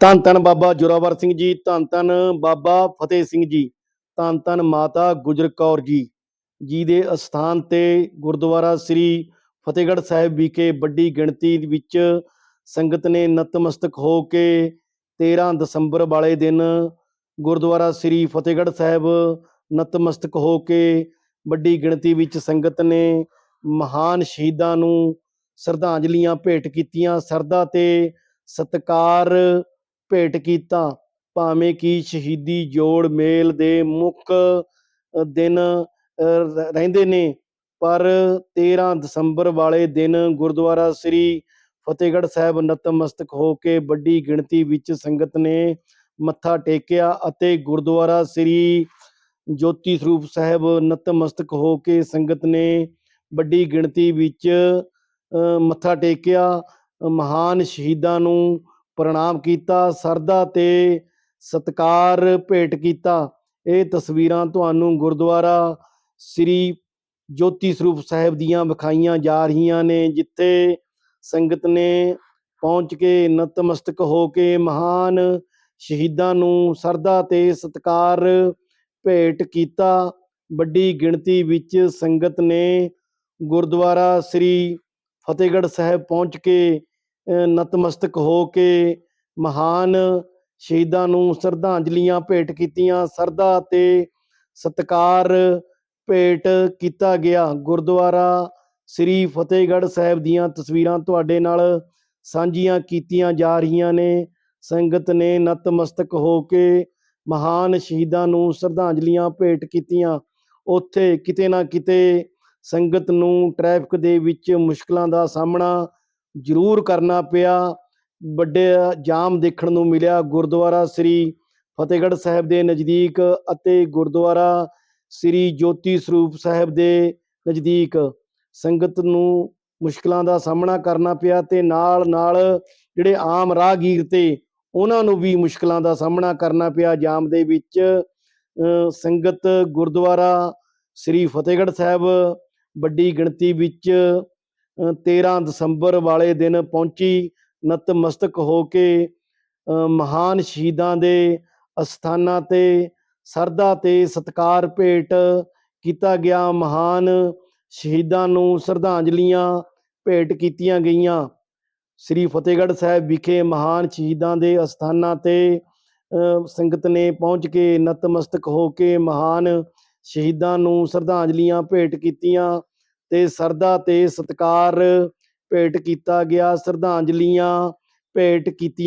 ਧੰਨ ਧੰਨ ਬਾਬਾ ਜੋਰਾਵਰ ਸਿੰਘ ਜੀ, ਧੰਨ ਧੰਨ ਬਾਬਾ ਫਤਿਹ ਸਿੰਘ ਜੀ, ਧੰਨ ਧੰਨ ਮਾਤਾ ਗੁਜਰ ਕੌਰ ਜੀ ਜੀ ਦੇ ਅਸਥਾਨ ਤੇ ਗੁਰਦੁਆਰਾ ਸ੍ਰੀ ਫਤਿਹਗੜ੍ਹ ਸਾਹਿਬ ਵਿਖੇ ਵੱਡੀ ਗਿਣਤੀ ਵਿੱਚ ਸੰਗਤ ਨੇ ਨਤਮਸਤਕ ਹੋ ਕੇ 13 ਦਸੰਬਰ ਵਾਲੇ ਦਿਨ ਗੁਰਦੁਆਰਾ ਸ੍ਰੀ ਫਤਿਹਗੜ੍ਹ ਸਾਹਿਬ ਨਤਮਸਤਕ ਹੋ ਕੇ ਵੱਡੀ ਗਿਣਤੀ ਵਿੱਚ ਸੰਗਤ ਨੇ ਮਹਾਨ ਸ਼ਹੀਦਾਂ ਨੂੰ ਸ਼ਰਧਾਂਜਲੀਆਂ ਭੇਟ ਕੀਤੀਆਂ। ਸਰਦਾ ਤੇ ਸਤਕਾਰ ਭੇਟ ਕੀਤਾ ਭਾਵੇਂ ਕਿ ਸ਼ਹੀਦੀ ਜੋੜ ਮੇਲ ਦੇ ਮੁੱਖ ਦਿਨ ਰਹਿੰਦੇ ਨੇ ਪਰ 13 ਦਸੰਬਰ ਵਾਲੇ ਦਿਨ ਗੁਰਦੁਆਰਾ ਸ੍ਰੀ ਫਤਿਹਗੜ੍ਹ ਸਾਹਿਬ ਨਤਮਸਤਕ ਹੋ ਕੇ ਵੱਡੀ ਗਿਣਤੀ ਵਿੱਚ ਸੰਗਤ ਨੇ ਮੱਥਾ ਟੇਕਿਆ ਅਤੇ ਗੁਰਦੁਆਰਾ ਸ੍ਰੀ ਜੋਤੀ ਸਰੂਪ ਸਾਹਿਬ ਨਤਮਸਤਕ ਹੋ ਕੇ ਸੰਗਤ ਨੇ ਵੱਡੀ ਗਿਣਤੀ ਵਿੱਚ ਅ, ਮੱਥਾ ਟੇਕਿਆ। ਮਹਾਨ ਸ਼ਹੀਦਾਂ ਨੂੰ ਪ੍ਰਣਾਮ ਕੀਤਾ, ਸਰਦਾ ਤੇ ਸਤਕਾਰ ਭੇਟ ਕੀਤਾ। ਇਹ ਤਸਵੀਰਾਂ ਤੁਹਾਨੂੰ ਗੁਰਦੁਆਰਾ ਸ੍ਰੀ ਜੋਤੀ ਸਰੂਪ ਸਾਹਿਬ ਦੀਆਂ ਵਿਖਾਈਆਂ ਜਾ ਰਹੀਆਂ ਨੇ, ਜਿੱਥੇ ਸੰਗਤ ਨੇ ਪਹੁੰਚ ਕੇ ਨਤਮਸਤਕ ਹੋ ਕੇ ਮਹਾਨ ਸ਼ਹੀਦਾਂ ਨੂੰ ਸਰਦਾ ਤੇ ਸਤਕਾਰ ਭੇਟ ਕੀਤਾ। ਵੱਡੀ ਗਿਣਤੀ ਵਿੱਚ ਸੰਗਤ ਨੇ ਗੁਰਦੁਆਰਾ ਸ੍ਰੀ ਫਤਿਹਗੜ੍ਹ ਸਾਹਿਬ ਪਹੁੰਚ ਕੇ ਨਤਮਸਤਕ ਹੋ ਕੇ ਮਹਾਨ ਸ਼ਹੀਦਾਂ ਨੂੰ ਸ਼ਰਧਾਂਜਲੀਆਂ ਭੇਟ ਕੀਤੀਆਂ। ਸਰਦਾ ਤੇ ਸਤਕਾਰ ਭੇਟ ਕੀਤਾ ਗਿਆ। ਗੁਰਦੁਆਰਾ ਸ੍ਰੀ ਫਤਿਹਗੜ੍ਹ ਸਾਹਿਬ ਦੀਆਂ ਤਸਵੀਰਾਂ ਤੁਹਾਡੇ ਨਾਲ ਸਾਂਝੀਆਂ ਕੀਤੀਆਂ ਜਾ ਰਹੀਆਂ ਨੇ। ਸੰਗਤ ਨੇ ਨਤਮਸਤਕ ਹੋ ਕੇ ਮਹਾਨ ਸ਼ਹੀਦਾਂ ਨੂੰ ਸ਼ਰਧਾਂਜਲੀਆਂ ਭੇਟ ਕੀਤੀਆਂ। ਉੱਥੇ ਕਿਤੇ ਨਾ ਕਿਤੇ ਸੰਗਤ ਨੂੰ ਟ੍ਰੈਫਿਕ ਦੇ ਵਿੱਚ ਮੁਸ਼ਕਲਾਂ ਦਾ ਸਾਹਮਣਾ ਜ਼ਰੂਰ ਕਰਨਾ ਪਿਆ। ਵੱਡੇ ਜਾਮ ਦੇਖਣ ਨੂੰ ਮਿਲਿਆ। ਗੁਰਦੁਆਰਾ ਸ੍ਰੀ ਫਤਿਹਗੜ੍ਹ ਸਾਹਿਬ ਦੇ ਨਜ਼ਦੀਕ ਅਤੇ ਗੁਰਦੁਆਰਾ ਸ੍ਰੀ ਜੋਤੀ ਸਰੂਪ ਸਾਹਿਬ ਦੇ ਨਜ਼ਦੀਕ। ਸੰਗਤ ਨੂੰ ਮੁਸ਼ਕਲਾਂ ਦਾ ਸਾਹਮਣਾ ਕਰਨਾ ਪਿਆ ਤੇ ਨਾਲ ਨਾਲ ਜਿਹੜੇ ਆਮ ਰਾਹਗੀਰ ਤੇ ਉਹਨਾਂ ਨੂੰ ਵੀ ਮੁਸ਼ਕਲਾਂ ਦਾ ਸਾਹਮਣਾ ਕਰਨਾ ਪਿਆ। ਜਾਮ ਦੇ ਵਿੱਚ ਸੰਗਤ ਗੁਰਦੁਆਰਾ ਸ੍ਰੀ ਫਤਿਹਗੜ੍ਹ ਸਾਹਿਬ ਵੱਡੀ ਗਿਣਤੀ ਵਿੱਚ 13 ਦਸੰਬਰ ਵਾਲੇ ਦਿਨ ਪਹੁੰਚੀ, ਨਤਮਸਤਕ ਹੋ ਕੇ ਮਹਾਨ ਸ਼ਹੀਦਾਂ ਦੇ ਅਸਥਾਨਾਂ ਤੇ ਸਰਦਾ ਤੇ ਸਤਕਾਰ ਭੇਟ ਕੀਤਾ ਗਿਆ। ਮਹਾਨ ਸ਼ਹੀਦਾਂ ਨੂੰ ਸ਼ਰਧਾਂਜਲੀਆਂ ਭੇਟ ਕੀਤੀਆਂ ਗਈਆਂ। ਸ੍ਰੀ ਫਤਿਹਗੜ੍ਹ ਸਾਹਿਬ ਵਿਖੇ ਮਹਾਨ ਸ਼ਹੀਦਾਂ ਦੇ ਅਸਥਾਨਾਂ ਤੇ ਸੰਗਤ ਨੇ ਪਹੁੰਚ ਕੇ ਨਤਮਸਤਕ ਹੋ ਕੇ ਮਹਾਨ ਸ਼ਹੀਦਾਂ ਨੂੰ ਸ਼ਰਧਾਂਜਲੀਆਂ ਭੇਟ ਕੀਤੀਆਂ। ਤੇ ਸਰਦਾ ਤੇ ਸਤਕਾਰ ਭੇਟ ਕੀਤਾ ਗਿਆ ਸ਼ਰਧਾਂਜਲੀਆਂ ਭੇਟ ਕੀਤੀਆਂ